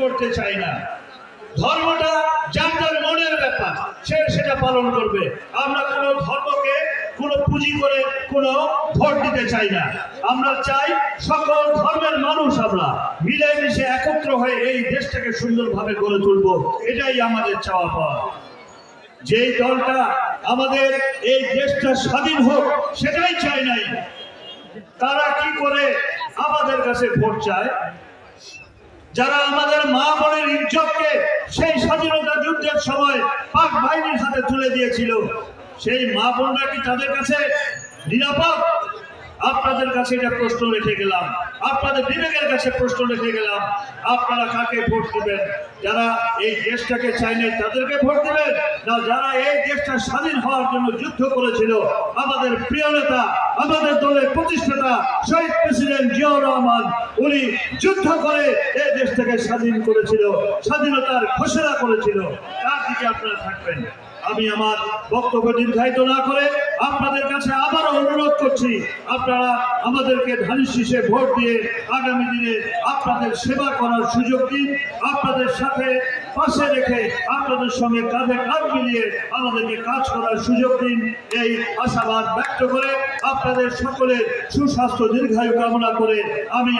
করতে চাই না। ধর্মটা যার যার মনের ব্যাপার, সে সেটা পালন করবে। আমরা কোনো ধর্মকে কোনো পুঁজি করে কোনো ভোট দিতে চাই না। আমরা চাই সকল ধর্মের মানুষ আমরা মিলেমিশে একত্র হয়ে এই দেশটাকে সুন্দরভাবে গড়ে তুলবো। এটাই আমাদের চাওয়া পাওয়া। যেই দলটা আমাদের এই দেশটা স্বাধীন হোক, সেটাই চাই নাই। তারা কি করে আমাদের কাছে ভোট চায়? যারা আমাদের মা বোনের ইজ্জতকে সেই স্বাধীনতা যুদ্ধের সময় পাক বাহিনীর হাতে তুলে দিয়েছিল, সেই মা বোনরা কি তাদের কাছে নিরাপদ? আপনাদের কাছে এটা প্রশ্ন রেখে গেলাম। আপনাদের বিবেকের কাছে প্রশ্ন রেখে গেলাম, আপনারা কাকে ভোট দিবেন? যারা এই দেশটাকে চাইলে তাদেরকে ভোট দিবেন? না, যারা এই দেশটা স্বাধীন হওয়ার জন্য যুদ্ধ করেছিল, আমাদের প্রিয় নেতা, আমাদের দলের প্রতিষ্ঠাতা, শহীদ প্রেসিডেন্ট জিয়াউর রহমান। উনি যুদ্ধ করে এই দেশটাকে স্বাধীন করেছিল, স্বাধীনতার ঘোষণা করেছিল। তার দিকে আপনারা থাকবেন। আমি আমার বক্তব্য দীর্ঘায়িত না করে আপনাদের কাছে আবারও অনুরোধ করছি, আপনারা আমাদেরকে ধানের শীষে ভোট দিয়ে আগামী দিনে আপনাদের সেবা করার সুযোগ দিন, আপনাদের সাথে পাশে রেখে আপনাদের সঙ্গে কাঁধে কাঁধ মিলিয়ে আমাদেরকে কাজ করার সুযোগ দিন। এই আশাবাদ ব্যক্ত করে আপনাদের সকলের সুস্বাস্থ্য দীর্ঘায়ু কামনা করে আমি